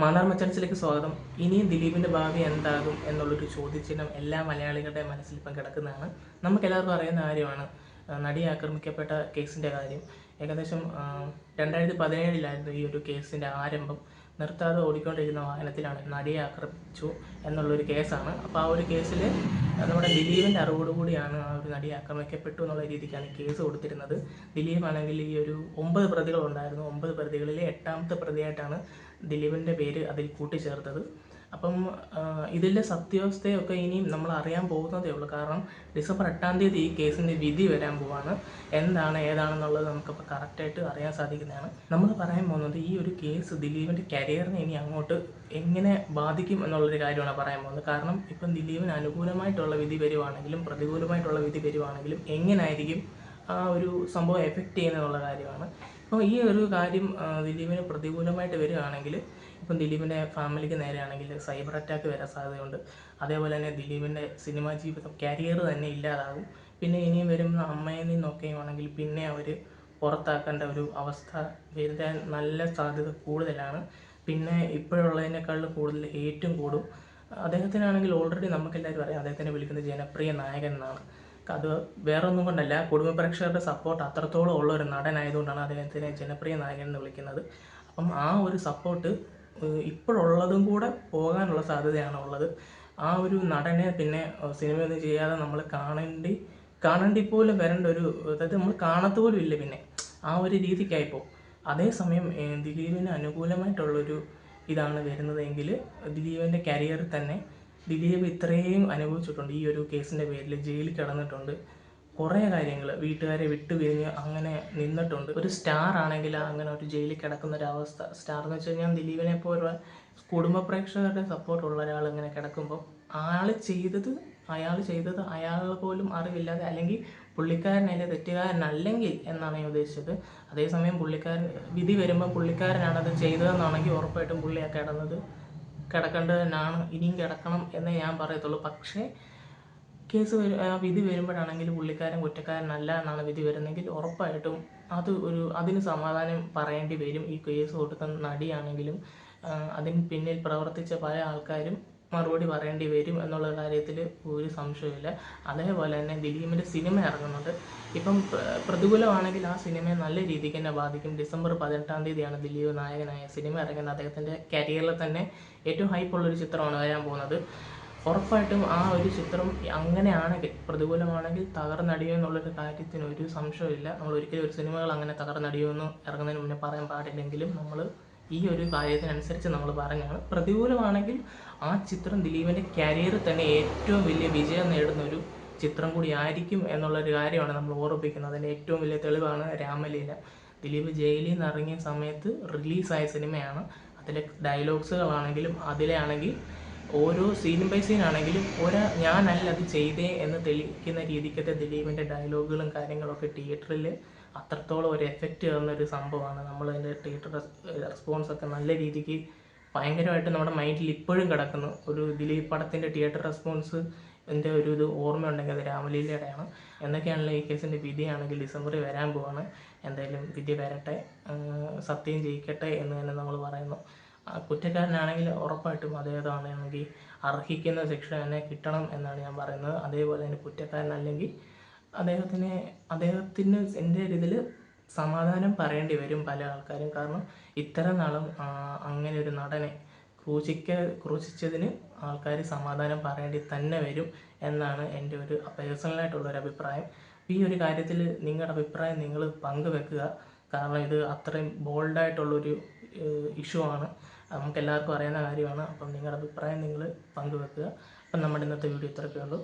മാന്നാർ മച്ചാൻസിലേക്ക് സ്വാഗതം. ഇനിയും ദിലീപിന്റെ ഭാവി എന്താകും എന്നുള്ളൊരു ചോദ്യചിഹ്നം എല്ലാ മലയാളികളുടെ മനസ്സിൽ ഇപ്പം കിടക്കുന്നതാണ്. നമുക്ക് എല്ലാവർക്കും അറിയുന്ന കാര്യമാണ് നടി ആക്രമിക്കപ്പെട്ട കേസിന്റെ കാര്യം. ഏകദേശം രണ്ടായിരത്തി പതിനേഴിലായിരുന്നു ഈ ഒരു കേസിന്റെ ആരംഭം. നിർത്താതെ ഓടിക്കൊണ്ടിരുന്ന വാഹനത്തിലാണ് നടിയെ ആക്രമിച്ചു എന്നുള്ളൊരു കേസാണ്. അപ്പോൾ ആ ഒരു കേസിൽ നമ്മുടെ ദിലീപിന്റെ അറിവോടുകൂടിയാണ് ആ ഒരു നടിയെ ആക്രമിക്കപ്പെട്ടു എന്നുള്ള രീതിക്കാണ് കേസ് കൊടുത്തിരുന്നത്. ദിലീപ് ആണെങ്കിൽ ഈ ഒരു ഒമ്പത് പ്രതികളുണ്ടായിരുന്നു. ഒമ്പത് പ്രതികളിലെ എട്ടാമത്തെ പ്രതിയായിട്ടാണ് ദിലീപിന്റെ പേര് അതിൽ കൂട്ടിച്ചേർത്തത്. അപ്പം ഇതിന്റെ സത്യാവസ്ഥയൊക്കെ ഇനിയും നമ്മൾ അറിയാൻ പോകുന്നതേ ഉള്ളൂ. കാരണം ഡിസംബർ എട്ടാം തീയതി ഈ കേസിന്റെ വിധി വരാൻ പോവാണ്. എന്താണ് ഏതാണെന്നുള്ളത് നമുക്കിപ്പോൾ കറക്റ്റായിട്ട് അറിയാൻ സാധിക്കുന്നതാണ്. നമ്മൾ പറയാൻ പോകുന്നത് ഈ ഒരു കേസ് ദിലീപിന്റെ കരിയറിനെ ഇനി അങ്ങോട്ട് എങ്ങനെ ബാധിക്കും എന്നുള്ളൊരു കാര്യമാണ് പറയാൻ പോകുന്നത്. കാരണം ഇപ്പം ദിലീപിന് അനുകൂലമായിട്ടുള്ള വിധി വരുവാണെങ്കിലും പ്രതികൂലമായിട്ടുള്ള വിധി വരുവാണെങ്കിലും എങ്ങനെയായിരിക്കും ആ ഒരു സംഭവം എഫക്റ്റ് ചെയ്യുന്നതെന്നുള്ള കാര്യമാണ്. അപ്പോൾ ഈ ഒരു കാര്യം ദിലീപിന് പ്രതികൂലമായിട്ട് വരികയാണെങ്കിൽ ഇപ്പം ദിലീപിന്റെ ഫാമിലിക്ക് നേരെയാണെങ്കിൽ സൈബർ അറ്റാക്ക് വരാൻ സാധ്യതയുണ്ട്. അതേപോലെ തന്നെ ദിലീപിന്റെ സിനിമാ ജീവിതം കരിയർ തന്നെ ഇല്ലാതാകും. പിന്നെ ഇനിയും വരുന്ന അമ്മയിൽ നിന്നൊക്കെ ആണെങ്കിൽ പിന്നെ അവർ പുറത്താക്കേണ്ട ഒരു അവസ്ഥ വരുത്താൻ നല്ല സാധ്യത കൂടുതലാണ്. പിന്നെ ഇപ്പോഴുള്ളതിനേക്കാളും കൂടുതൽ ഹേറ്റും കൂടും. അദ്ദേഹത്തിനാണെങ്കിൽ ഓൾറെഡി നമുക്കെല്ലാവരും അറിയാം അദ്ദേഹത്തിനെ വിളിക്കുന്നത് ജനപ്രിയ നായകൻ എന്നാണ്. അത് വേറൊന്നും കൊണ്ടല്ല. കുടുംബ പ്രേക്ഷകരുടെ സപ്പോർട്ട് അത്രത്തോളം ഉള്ള ഒരു നടനായതുകൊണ്ടാണ് അദ്ദേഹത്തിനെ ജനപ്രിയ നായകൻ എന്ന് വിളിക്കുന്നത്. അപ്പം ആ ഒരു സപ്പോർട്ട് ഇപ്പോഴുള്ളതും കൂടെ പോകാനുള്ള സാധ്യതയാണ് ഉള്ളത്. ആ ഒരു നടനെ പിന്നെ സിനിമ സിനിമയൊന്നും ചെയ്യാതെ നമ്മൾ കാണേണ്ടി കാണേണ്ടി പോലും വരേണ്ട ഒരു അതായത് നമ്മൾ കാണത്ത് പോലും ഇല്ല പിന്നെ. ആ ഒരു രീതിക്കായിപ്പോൾ അതേസമയം ദിലീപിന് അനുകൂലമായിട്ടുള്ളൊരു ഇതാണ് വരുന്നതെങ്കിൽ ദിലീപിന്റെ കരിയറിൽ തന്നെ ദിലീപ് ഇത്രയും അനുഭവിച്ചിട്ടുണ്ട്. ഈ ഒരു കേസിന്റെ പേരിൽ ജയിലിൽ കിടന്നിട്ടുണ്ട്. കുറേ കാര്യങ്ങൾ വീട്ടുകാരെ വിട്ടുപിരിഞ്ഞ് അങ്ങനെ നിന്നിട്ടുണ്ട്. ഒരു സ്റ്റാർ ആണെങ്കിൽ അങ്ങനെ ഒരു ജയിലിൽ കിടക്കുന്ന ഒരു അവസ്ഥ. സ്റ്റാർ എന്ന് വെച്ച് കഴിഞ്ഞാൽ ദിലീപിനെ പോലുള്ള കുടുംബ പ്രേക്ഷകരുടെ സപ്പോർട്ടുള്ള ഒരാൾ ഇങ്ങനെ കിടക്കുമ്പോൾ ആൾ ചെയ്തത് അയാൾ ചെയ്തത് അയാൾ പോലും അറിവില്ലാതെ അല്ലെങ്കിൽ പുള്ളിക്കാരനല്ലേ തെറ്റുകാരനല്ലെങ്കിൽ എന്നാണ് ഞാൻ ഉദ്ദേശിച്ചത്. അതേസമയം പുള്ളിക്കാരൻ വിധി വരുമ്പോൾ പുള്ളിക്കാരനാണ് അത് ചെയ്തതെന്നാണെങ്കിൽ ഉറപ്പായിട്ടും പുള്ളിയാണ് ആ കിടന്നത് തന്നെയാണ് ഇനിയും കിടക്കണം എന്നേ ഞാൻ പറയത്തുള്ളൂ. പക്ഷേ കേസ് വിധി വരുമ്പോഴാണെങ്കിൽ പുള്ളിക്കാരൻ കുറ്റക്കാരനല്ല എന്നാണ് വിധി വരുന്നെങ്കിൽ ഉറപ്പായിട്ടും അത് ഒരു അതിന് സമാധാനം പറയേണ്ടി വരും. ഈ കേസ് കൊടുത്ത നടിയാണെങ്കിലും അതിന് പിന്നിൽ പ്രവർത്തിച്ച പല ആൾക്കാരും മറുപടി പറയേണ്ടി വരും എന്നുള്ള കാര്യത്തിൽ ഒരു സംശയമില്ല അതേപോലെ തന്നെ ദിലീപിന്റെ സിനിമ ഇറങ്ങുന്നുണ്ട് ഇപ്പം പ്ര- പ്രതികൂലമാണെങ്കിൽ ആ സിനിമയെ നല്ല രീതിക്ക് തന്നെ ബാധിക്കും. ഡിസംബർ പതിനെട്ടാം തീയതിയാണ് ദിലീപ് നായകനായ സിനിമ ഇറങ്ങുന്നത്. അദ്ദേഹത്തിന്റെ കരിയറിൽ തന്നെ ഏറ്റവും ഹൈപ്പുള്ളൊരു ചിത്രമാണ് വരാൻ പോകുന്നത്. ഉറപ്പായിട്ടും ആ ഒരു ചിത്രം അങ്ങനെയാണെങ്കിൽ പ്രതികൂലമാണെങ്കിൽ തകർന്നടിയോ എന്നുള്ളൊരു കാര്യത്തിന് ഒരു സംശയമില്ല നമ്മൾ ഒരിക്കലും ഒരു സിനിമകൾ അങ്ങനെ തകർന്നടിയോ എന്ന് ഇറങ്ങുന്നതിന് മുന്നേ പറയാൻ പാടില്ലെങ്കിലും നമ്മൾ ഈ ഒരു കാര്യത്തിനനുസരിച്ച് നമ്മൾ പറഞ്ഞാണ് പ്രതികൂലമാണെങ്കിൽ ആ ചിത്രം ദിലീപിന്റെ കരിയറിൽ തന്നെ ഏറ്റവും വലിയ വിജയം നേടുന്ന ഒരു ചിത്രം കൂടി ആയിരിക്കും എന്നുള്ളൊരു കാര്യമാണ് നമ്മൾ ഓർമ്മിപ്പിക്കുന്നത്. അതിന്റെ ഏറ്റവും വലിയ തെളിവാണ് രാമലീല. ദിലീപ് ജയിലിൽ നിന്ന് ഇറങ്ങിയ സമയത്ത് റിലീസായ സിനിമയാണ്. അതിലെ ഡയലോഗ്സുകളാണെങ്കിലും അതിലെ ആണെങ്കിൽ ഓരോ സീൻ ബൈ സീൻ ആണെങ്കിലും ഒരാ ഞാനല്ല അത് ചെയ്തേ എന്ന് തെളിയിക്കുന്ന രീതിക്കത്തെ ദിലീപിന്റെ ഡയലോഗുകളും കാര്യങ്ങളൊക്കെ തിയേറ്ററിൽ അത്രത്തോളം ഒരു എഫക്റ്റ് തന്ന ഒരു സംഭവമാണ് നമ്മൾ അതിന്റെ തിയേറ്റർ റെസ്പോൺസ് ഒക്കെ നല്ല രീതിക്ക് ഭയങ്കരമായിട്ട് നമ്മുടെ മൈൻഡിൽ ഇപ്പോഴും കിടക്കുന്നു. ഒരു ദിലീപ് പടത്തിന്റെ തിയേറ്റർ റെസ്പോൺസ് എന്റെ ഒരു ഇത് ഓർമ്മയുണ്ടെങ്കിൽ അത് രാമലീലയുടെയാണ്. എന്നൊക്കെയാണല്ലോ ഈ കേസിന്റെ വിധിയാണെങ്കിൽ ഡിസംബറിൽ വരാൻ പോവാണ്. എന്തായാലും വിധി വരട്ടെ. സത്യം ജയിക്കട്ടെ എന്ന് തന്നെ നമ്മൾ പറയുന്നു. കുറ്റക്കാരനാണെങ്കിൽ ഉറപ്പായിട്ടും അദ്ദേഹത്താണെങ്കിൽ അർഹിക്കുന്ന ശിക്ഷ തന്നെ കിട്ടണം എന്നാണ് ഞാൻ പറയുന്നത്. അതേപോലെ തന്നെ കുറ്റക്കാരനല്ലെങ്കിൽ അദ്ദേഹത്തിന് അദ്ദേഹത്തിന് എന്റെ ഇതിൽ സമാധാനം പറയേണ്ടി വരും പല ആൾക്കാരും. കാരണം ഇത്ര നാളും അങ്ങനെ ഒരു നടനെ ക്രൂശിക്ക ക്രൂശിച്ചതിന് ആൾക്കാർ സമാധാനം പറയേണ്ടി തന്നെ വരും എന്നാണ് എന്റെ ഒരു പേഴ്സണലായിട്ടുള്ള ഒരു അഭിപ്രായം. ഈ ഒരു കാര്യത്തിൽ നിങ്ങളുടെ അഭിപ്രായം നിങ്ങൾ പങ്കുവെക്കുക. കാരണം ഇത് അത്രയും ബോൾഡായിട്ടുള്ളൊരു ഇഷ്യൂ ആണ്. നമുക്ക് എല്ലാവർക്കും അറിയുന്ന കാര്യമാണ്. അപ്പം നിങ്ങളുടെ അഭിപ്രായം നിങ്ങൾ പങ്കുവെക്കുക. അപ്പം നമ്മുടെ ഇന്നത്തെ വീഡിയോ ഇത്രയൊക്കെ ഉള്ളൂ.